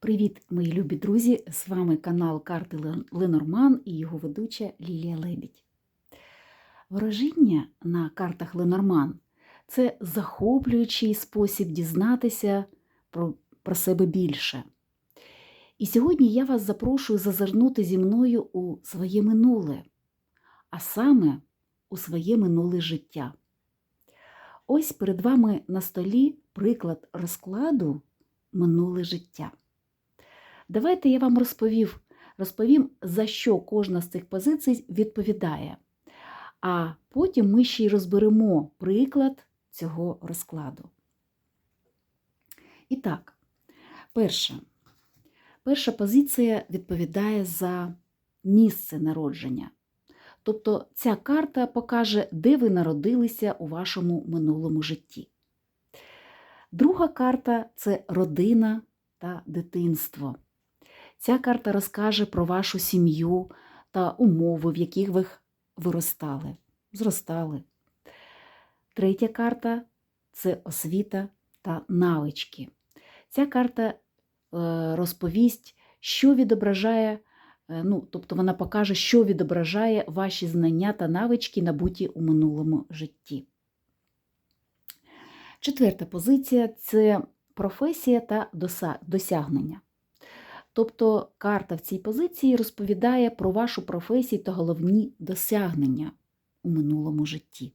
Привіт, мої любі друзі! З вами канал Карти Ленорман і його ведуча Лілія Лебідь. Ворожіння на картах Ленорман це захоплюючий спосіб дізнатися про, про себе більше. І сьогодні я вас запрошую зазирнути зі мною у своє минуле, а саме у своє минуле життя. Ось перед вами на столі приклад розкладу минуле життя. Давайте я вам розповів, розповім, за що кожна з цих позицій відповідає. А потім ми ще й розберемо приклад цього розкладу. І так, перше. Перша позиція відповідає за місце народження. Тобто ця карта покаже, де ви народилися у вашому минулому житті. Друга карта це родина та дитинство. Ця карта розкаже про вашу сім'ю та умови, в яких ви виростали, зростали. Третя карта це освіта та навички. Ця карта е, розповість, що відображає, е, ну, тобто вона покаже, що відображає ваші знання та навички, набуті у минулому житті. Четверта позиція це професія та досягнення. Тобто карта в цій позиції розповідає про вашу професію та головні досягнення у минулому житті.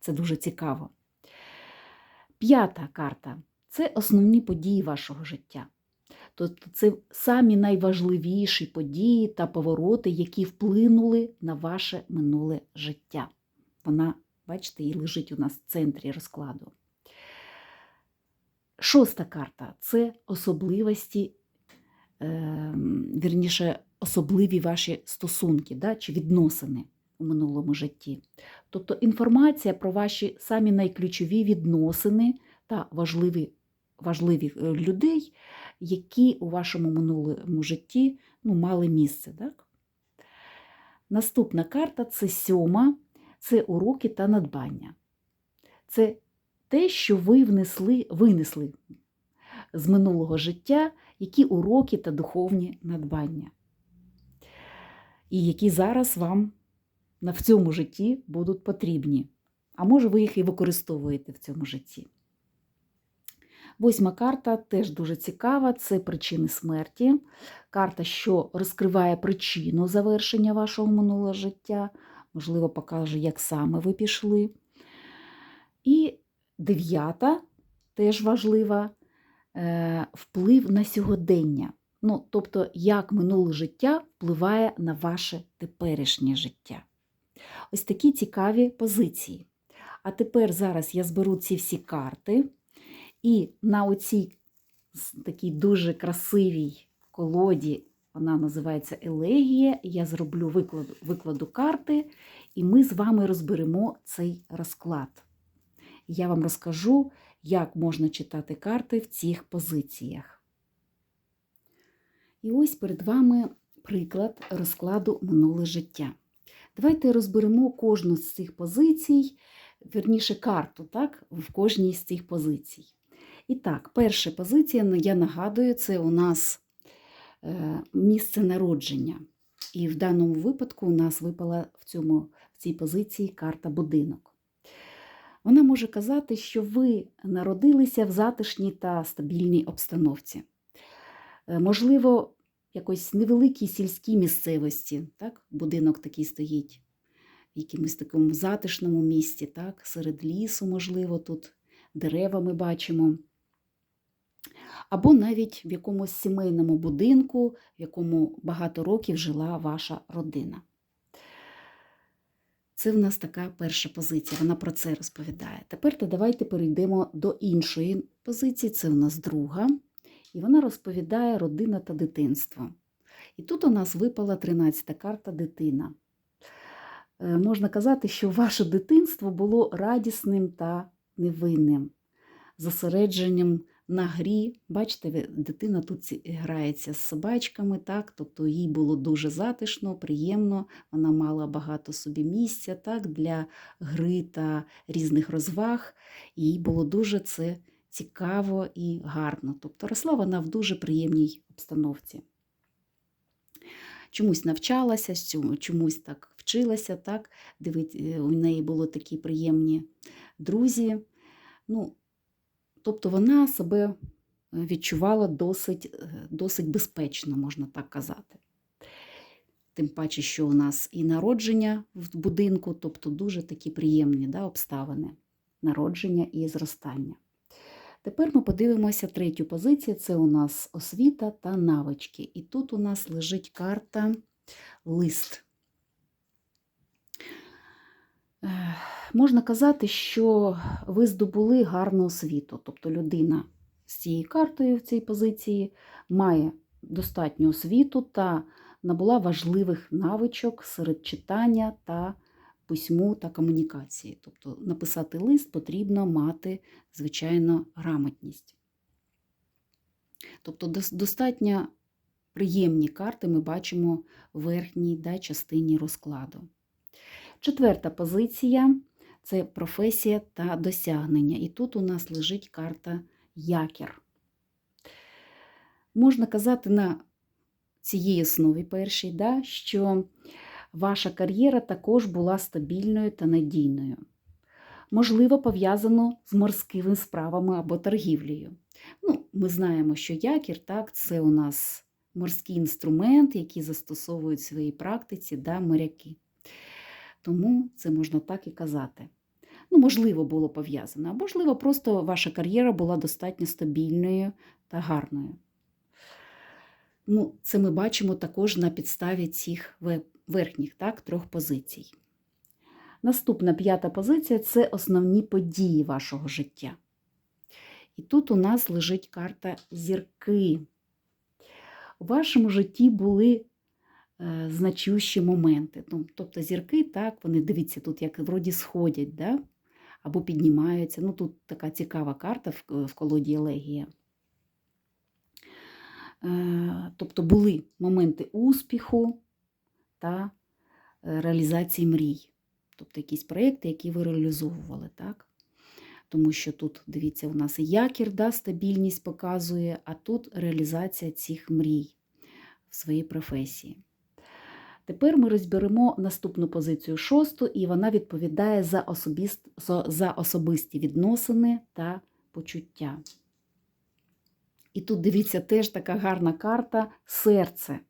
Це дуже цікаво. П'ята карта це основні події вашого життя. Тобто це самі найважливіші події та повороти, які вплинули на ваше минуле життя. Вона, бачите, і лежить у нас в центрі розкладу. Шоста карта це особливості вірніше, особливі ваші стосунки да, чи відносини у минулому житті. Тобто інформація про ваші самі найключові відносини та важливі, важливі е, людей, які у вашому минулому житті ну, мали місце. Так? Наступна карта це сьома, це уроки та надбання. Це те, що ви внесли, винесли з минулого життя які уроки та духовні надбання, і які зараз вам в цьому житті будуть потрібні. А може, ви їх і використовуєте в цьому житті. Восьма карта теж дуже цікава це причини смерті. Карта, що розкриває причину завершення вашого минулого життя, можливо, покаже, як саме ви пішли. І дев'ята теж важлива вплив на сьогодення. Ну, тобто, як минуле життя впливає на ваше теперішнє життя. Ось такі цікаві позиції. А тепер зараз я зберу ці всі карти, і на оцій такій дуже красивій колоді, вона називається Елегія, я зроблю викладу, викладу карти, і ми з вами розберемо цей розклад. Я вам розкажу, як можна читати карти в цих позиціях. І ось перед вами приклад розкладу минуле життя. Давайте розберемо кожну з цих позицій, верніше карту, так, в кожній з цих позицій. І так, перша позиція, ну, я нагадую, це у нас е, місце народження. І в даному випадку у нас випала в, цьому, в цій позиції карта будинок. Вона може казати, що ви народилися в затишній та стабільній обстановці. Е, Можливо, якось невеликій сільській місцевості, так? будинок такий стоїть в якомусь такому затишному місті, так? серед лісу, можливо, тут дерева ми бачимо. Або навіть в якомусь сімейному будинку, в якому багато років жила ваша родина. Це в нас така перша позиція, вона про це розповідає. Тепер то давайте перейдемо до іншої позиції, це в нас друга, і вона розповідає родина та дитинство. І тут у нас випала 13-та карта дитина. Е, Можна казати, що ваше дитинство було радісним та невинним, зосередженням на грі. Бачите, дитина тут грається з собачками, так? тобто їй було дуже затишно, приємно, вона мала багато собі місця так? для гри та різних розваг. Їй було дуже це цікаво і гарно. Тобто росла вона в дуже приємній обстановці. Чомусь навчалася, чомусь так вчилася, так? Дивить, е, у неї були такі приємні друзі. Ну, тобто вона себе е, відчувала досить, е, досить безпечно, можна так казати. Тим паче, що у нас і народження в будинку, тобто дуже такі приємні да, обставини народження і зростання. Тепер ми подивимося третю позицію. Це у нас освіта та навички. І тут у нас лежить карта лист. Можна казати, що ви здобули гарну освіту. Тобто людина з цією картою в цій позиції має достатню освіту та набула важливих навичок серед читання та письму та комунікації. Тобто написати лист потрібно мати, звичайно, грамотність. Тобто достатньо приємні карти ми бачимо в верхній да, частині розкладу. Четверта позиція це професія та досягнення. І тут у нас лежить карта якір. Можна казати на цій основі першій, да, що ваша кар'єра також була стабільною та надійною. Можливо, пов'язано з морськими справами або торгівлею. Ну, ми знаємо, що якір так, це у нас морський інструмент, який застосовують в своїй практиці да, моряки. Тому це можна так і казати. Ну, можливо, було пов'язано, а можливо, просто ваша кар'єра була достатньо стабільною та гарною. Ну, це ми бачимо також на підставі цих верхніх так, трьох позицій. Наступна п'ята позиція це основні події вашого життя. І тут у нас лежить карта зірки. У вашому житті були значущі моменти. Ну, тобто зірки, так, вони дивіться, тут як вроді сходять, да? або піднімаються. Ну, тут така цікава карта в, в колоді Елегія. Е, Тобто були моменти успіху та е, реалізації мрій. Тобто якісь проєкти, які ви реалізовували, так? Тому що тут, дивіться, у нас і якір, да, стабільність показує, а тут реалізація цих мрій в своїй професії. Тепер ми розберемо наступну позицію шосту, і вона відповідає за, особіст, за- особисті відносини та почуття. І тут дивіться теж така гарна карта серце.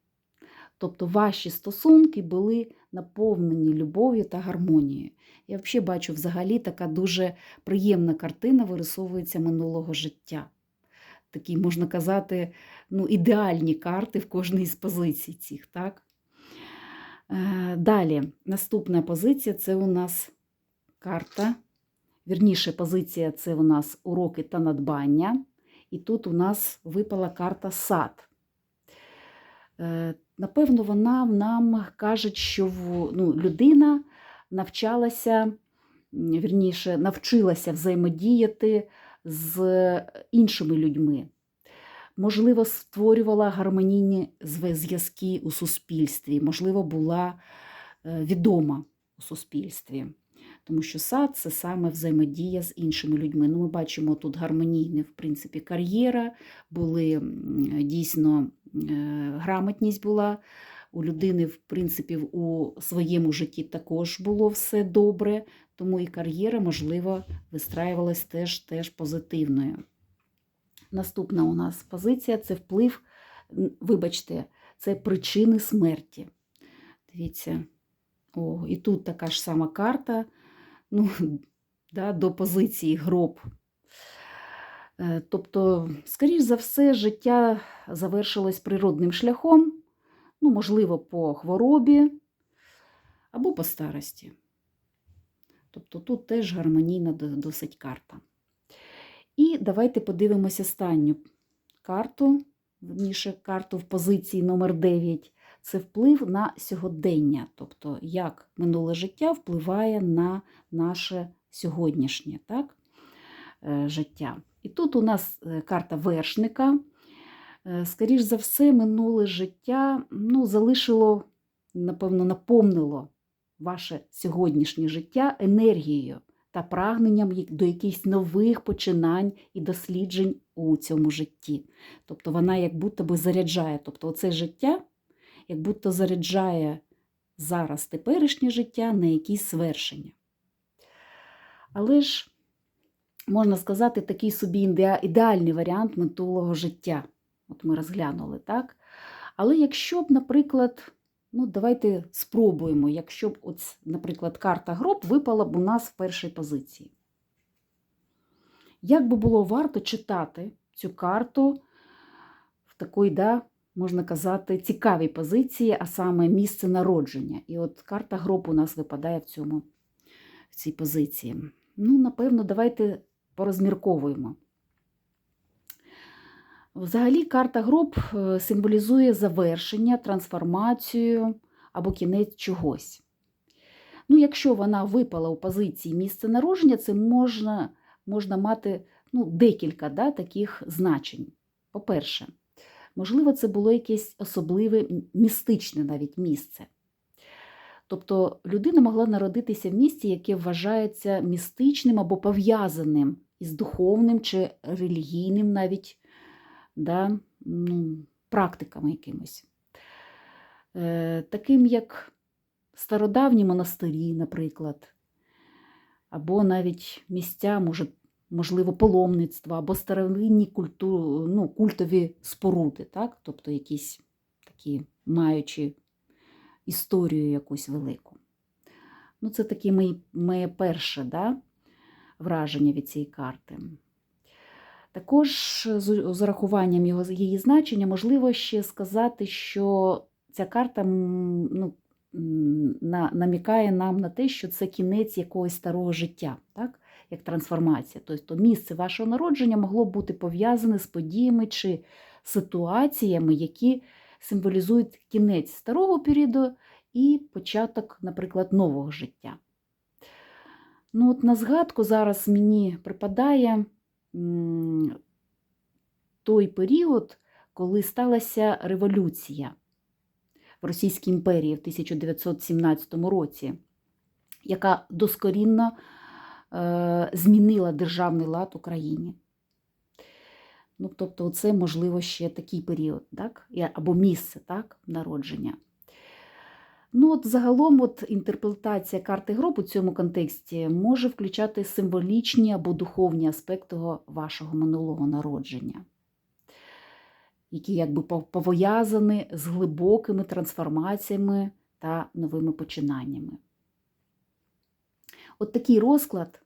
Тобто ваші стосунки були наповнені любов'ю та гармонією. Я взагалі бачу, взагалі така дуже приємна картина вирисовується минулого життя. Такі, можна казати, ну, ідеальні карти в кожній з позицій цих. Так? Е, Далі, наступна позиція це у нас карта. Вірніше, позиція це у нас уроки та надбання. І тут у нас випала карта сад. Е, Напевно, вона нам каже, що ну, людина навчалася, вірніше, навчилася взаємодіяти з іншими людьми. Можливо, створювала гармонійні зв'язки у суспільстві, можливо, була е, відома у суспільстві. Тому що сад це саме взаємодія з іншими людьми. Ну, ми бачимо тут гармонійна, в принципі, кар'єра, були дійсно е, грамотність була. У людини, в принципі, у своєму житті також було все добре, тому і кар'єра, можливо, вистраювалась теж, теж позитивною. Наступна у нас позиція це вплив, вибачте, це причини смерті. Дивіться, о, і тут така ж сама карта ну, да, до позиції гроб. Е, Тобто, скоріш за все, життя завершилось природним шляхом, ну, можливо, по хворобі або по старості. Тобто тут теж гармонійна досить карта. І давайте подивимося останню карту, верніше, карту в позиції номер 9. Це вплив на сьогодення, тобто як минуле життя впливає на наше сьогоднішнє так, е, життя. І тут у нас е, карта вершника. Е, Скоріш за все, минуле життя ну, залишило, напевно, наповнило ваше сьогоднішнє життя енергією, та прагненням до якихось нових починань і досліджень у цьому житті. Тобто вона як будто би заряджає. Тобто, оце життя як будто заряджає зараз теперішнє життя на якісь свершення. Але ж, можна сказати, такий собі ідеальний варіант минулого життя. От ми розглянули, так? Але якщо б, наприклад, ну давайте спробуємо, якщо б, от, наприклад, карта гроб випала б у нас в першій позиції. Як би було варто читати цю карту в такій, да, можна казати, цікавій позиції, а саме місце народження. І от карта гроб у нас випадає в цьому в цій позиції. Ну, напевно, давайте порозмірковуємо. Взагалі, карта гроб е, символізує завершення, трансформацію або кінець чогось. Ну, якщо вона випала у позиції місце народження, це можна, можна мати ну, декілька да, таких значень. По-перше, можливо, це було якесь особливе містичне навіть місце. Тобто людина могла народитися в місті, яке вважається містичним або пов'язаним із духовним чи релігійним навіть да, ну, практиками якимось. Е, таким як стародавні монастирі, наприклад, або навіть місця, може, можливо, паломництва, або старовинні культу, ну, культові споруди, так? тобто якісь такі маючи історію якусь велику. Ну, це таке моє перше да, враження від цієї карти. Також з урахуванням його, її значення можливо ще сказати, що ця карта ну, на, намікає нам на те, що це кінець якогось старого життя, так? як трансформація. Тобто місце вашого народження могло бути пов'язане з подіями чи ситуаціями, які символізують кінець старого періоду і початок, наприклад, нового життя. Ну, от На згадку зараз мені припадає той період, коли сталася революція в Російській імперії в 1917 році, яка доскорінно е, змінила державний лад Україні. Ну, тобто, це, можливо, ще такий період, так? Або місце так? народження. Ну, от загалом, от інтерпретація карти гроб у цьому контексті може включати символічні або духовні аспекти вашого минулого народження, які якби пов'язані з глибокими трансформаціями та новими починаннями. От такий розклад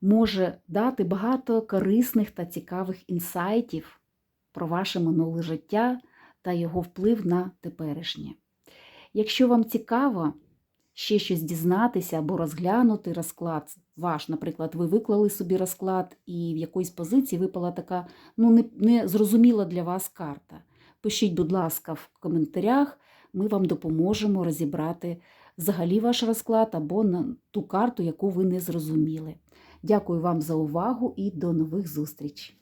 може дати багато корисних та цікавих інсайтів про ваше минуле життя та його вплив на теперішнє. Якщо вам цікаво ще щось дізнатися або розглянути розклад ваш, наприклад, ви виклали собі розклад, і в якоїсь позиції випала така ну, не, не для вас карта. Пишіть, будь ласка, в коментарях, ми вам допоможемо розібрати взагалі ваш розклад або на ту карту, яку ви не зрозуміли. Дякую вам за увагу і до нових зустрічей!